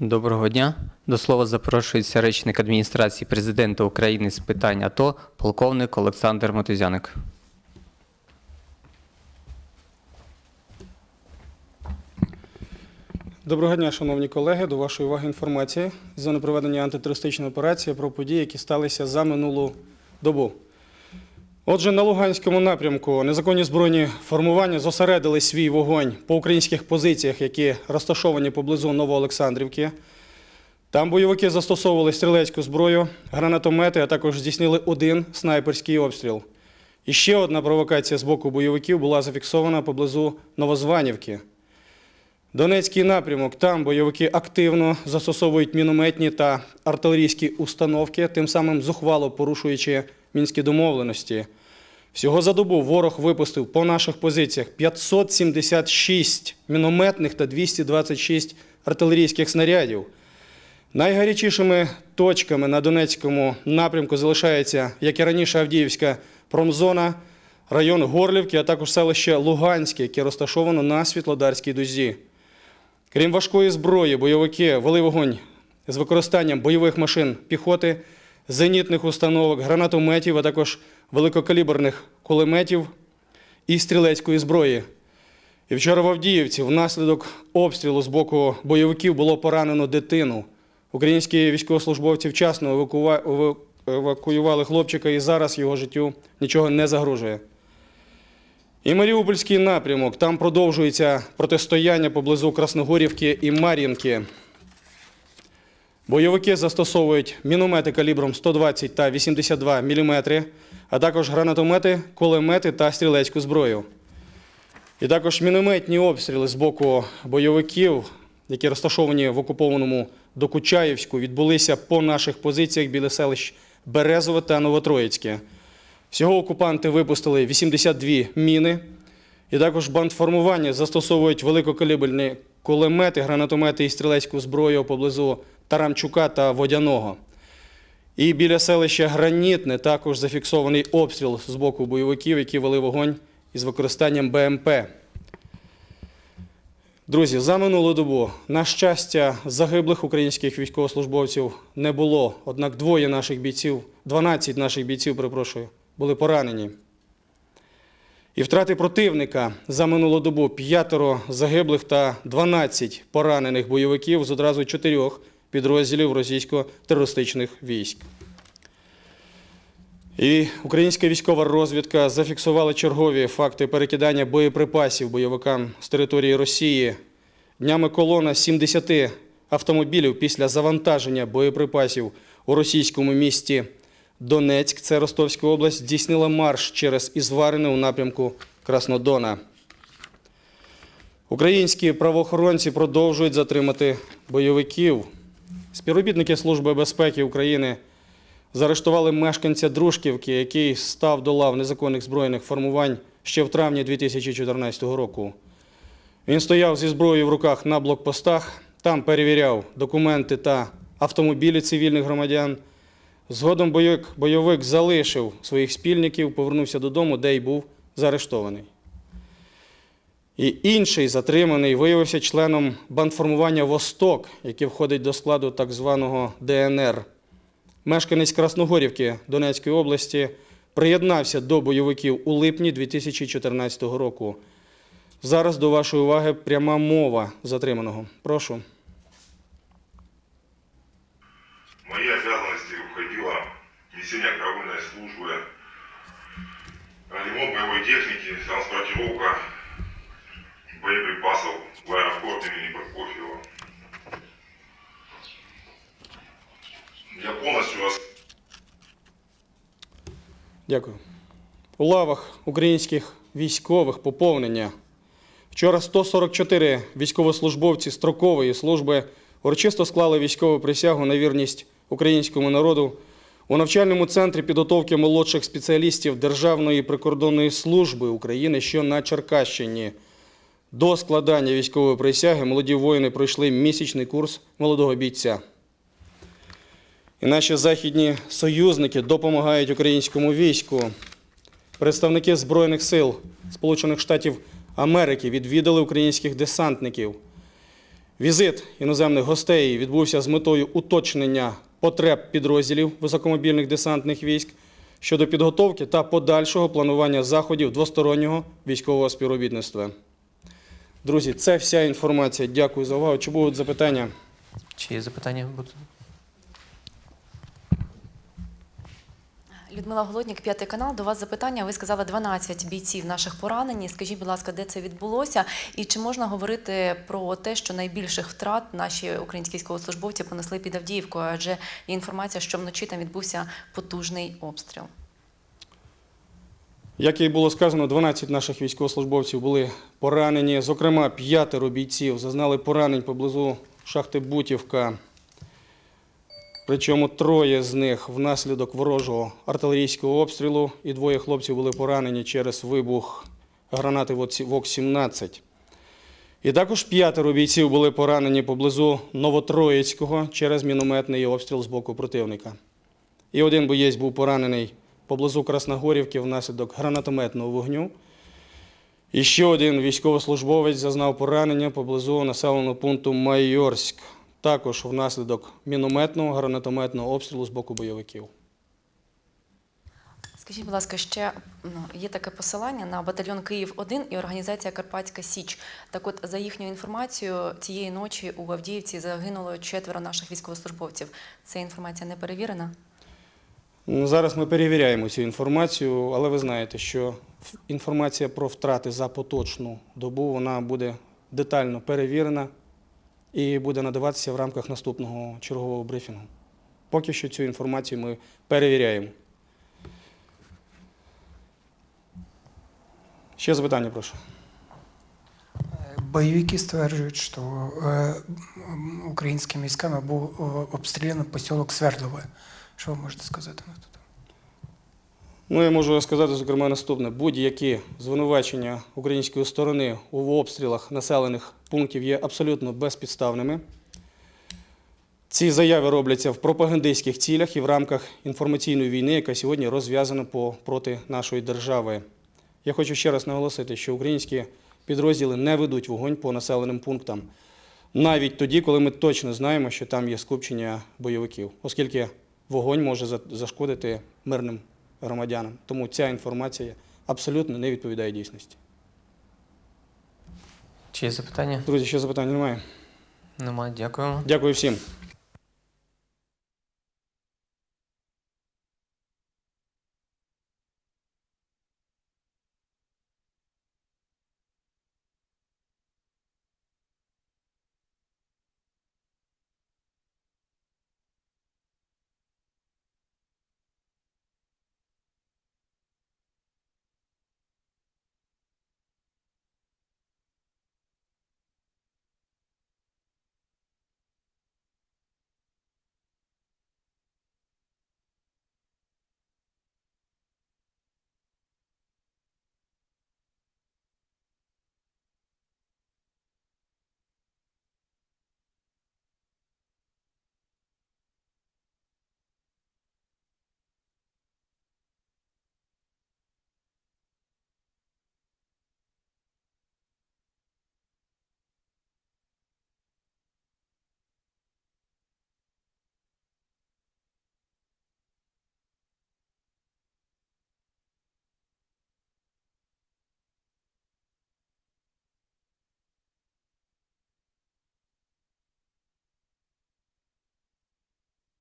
Доброго дня. До слова запрошується речник адміністрації президента України з питань АТО, полковник Олександр Мотузяник. Доброго дня, шановні колеги. До вашої уваги інформація з зони проведення антитерористичної операції про події, які сталися за минулу добу. Отже, на Луганському напрямку незаконні збройні формування зосередили свій вогонь по українських позиціях, які розташовані поблизу Новоолександрівки. Там бойовики застосовували стрілецьку зброю, гранатомети, а також здійснили один снайперський обстріл. І ще одна провокація з боку бойовиків була зафіксована поблизу Новозванівки. Донецький напрямок. Там бойовики активно застосовують мінометні та артилерійські установки, тим самим зухвало порушуючи мінські домовленості. Всього за добу ворог випустив по наших позиціях 576 мінометних та 226 артилерійських снарядів. Найгарячішими точками на Донецькому напрямку залишається, як і раніше, Авдіївська промзона, район Горлівки, а також селище Луганське, яке розташовано на Світлодарській дузі. Крім важкої зброї, бойовики вели вогонь з використанням бойових машин піхоти, зенітних установок, гранатометів, а також великокаліберних кулеметів і стрілецької зброї. І вчора в Авдіївці внаслідок обстрілу з боку бойовиків було поранено дитину. Українські військовослужбовці вчасно евакуювали хлопчика, і зараз його життю нічого не загрожує. І Маріупольський напрямок. Там продовжується протистояння поблизу Красногорівки і Мар'їнки. Бойовики застосовують міномети калібром 120 та 82 мм, а також гранатомети, кулемети та стрілецьку зброю. І також мінометні обстріли з боку бойовиків, які розташовані в окупованому Докучаївську, відбулися по наших позиціях біля селищ Березове та Новотроїцьке. Всього окупанти випустили 82 міни. І також бандформування застосовують великокалібельні кулемети, гранатомети і стрілецьку зброю поблизу Тарамчука та Водяного. І біля селища Гранітне також зафіксований обстріл з боку бойовиків, які вели вогонь із використанням БМП. Друзі, за минулу добу, на щастя, загиблих українських військовослужбовців не було. Однак двоє наших бійців, 12 наших бійців, перепрошую, були поранені. І втрати противника за минулу добу п'ятеро загиблих та 12 поранених бойовиків з одразу чотирьох підрозділів російсько-терористичних військ. І українська військова розвідка зафіксувала чергові факти перекидання боєприпасів бойовикам з території Росії. Днями колона 70 автомобілів після завантаження боєприпасів у російському місті Донецьк, це Ростовська область, здійснила марш через Ізварине у напрямку Краснодона. Українські правоохоронці продовжують затримати бойовиків. Співробітники Служби безпеки України заарештували мешканця Дружківки, який став до лав незаконних збройних формувань ще в травні 2014 року. Він стояв зі зброєю в руках на блокпостах, там перевіряв документи та автомобілі цивільних громадян. Згодом бойовик, бойовик залишив своїх спільників, повернувся додому, де й був заарештований. І інший затриманий виявився членом бандформування Восток, яке входить до складу так званого ДНР. Мешканець Красногорівки Донецької області приєднався до бойовиків у липні 2014 року. Зараз до вашої уваги пряма мова затриманого. Прошу. Входило несение караульной службы, ремонт боевой техники, транспортировка боеприпасов в аэропорт имени Прокофьева. Я полностью вас Дякую. У лавах українських військових поповнення. Вчора 144 військовослужбовці строкової служби урочисто склали військову присягу на вірність українському народу у навчальному центрі підготовки молодших спеціалістів Державної прикордонної служби України, що на Черкащині. До складання військової присяги молоді воїни пройшли місячний курс молодого бійця. І наші західні союзники допомагають українському війську. Представники Збройних сил Сполучених Штатів Америки відвідали українських десантників. Візит іноземних гостей відбувся з метою уточнення потреб підрозділів високомобільних десантних військ щодо підготовки та подальшого планування заходів двостороннього військового співробітництва. Друзі, це вся інформація. Дякую за увагу. Чи будуть запитання? Чи є запитання? будуть? Людмила Голоднік, п'ятий канал. До вас запитання. Ви сказали 12 бійців наших поранені. Скажіть, будь ласка, де це відбулося? І чи можна говорити про те, що найбільших втрат наші українські військовослужбовці понесли під Авдіївкою? Адже є інформація, що вночі там відбувся потужний обстріл. Як і було сказано, 12 наших військовослужбовців були поранені. Зокрема, п'ятеро бійців зазнали поранень поблизу шахти Бутівка. Причому троє з них внаслідок ворожого артилерійського обстрілу, і двоє хлопців були поранені через вибух гранати ВОК-17. І також п'ятеро бійців були поранені поблизу Новотроїцького через мінометний обстріл з боку противника. І один боєць був поранений поблизу Красногорівки внаслідок гранатометного вогню. І ще один військовослужбовець зазнав поранення поблизу населеного пункту Майорськ, також внаслідок мінометного гранатометного обстрілу з боку бойовиків. Скажіть, будь ласка, ще ну, є таке посилання на батальйон Київ 1 і організація Карпатська Січ. Так от, за їхньою інформацією, цієї ночі у Авдіївці загинуло четверо наших військовослужбовців. Ця інформація не перевірена? Ну, Зараз ми перевіряємо цю інформацію, але ви знаєте, що інформація про втрати за поточну добу вона буде детально перевірена і буде надаватися в рамках наступного чергового брифінгу. Поки що цю інформацію ми перевіряємо. Ще запитання, прошу. Бойовики стверджують, що е, українськими військами був обстріляний посілок Свердлове. Що ви можете сказати на це? Ну, я можу сказати, зокрема, наступне: будь-які звинувачення української сторони у обстрілах населених пунктів є абсолютно безпідставними. Ці заяви робляться в пропагандистських цілях і в рамках інформаційної війни, яка сьогодні розв'язана проти нашої держави. Я хочу ще раз наголосити, що українські підрозділи не ведуть вогонь по населеним пунктам, навіть тоді, коли ми точно знаємо, що там є скупчення бойовиків, оскільки вогонь може зашкодити мирним громадянам. Тому ця інформація абсолютно не відповідає дійсності. Чи є запитання? Друзі, ще запитань немає. Немає. Дякуємо. Дякую всім.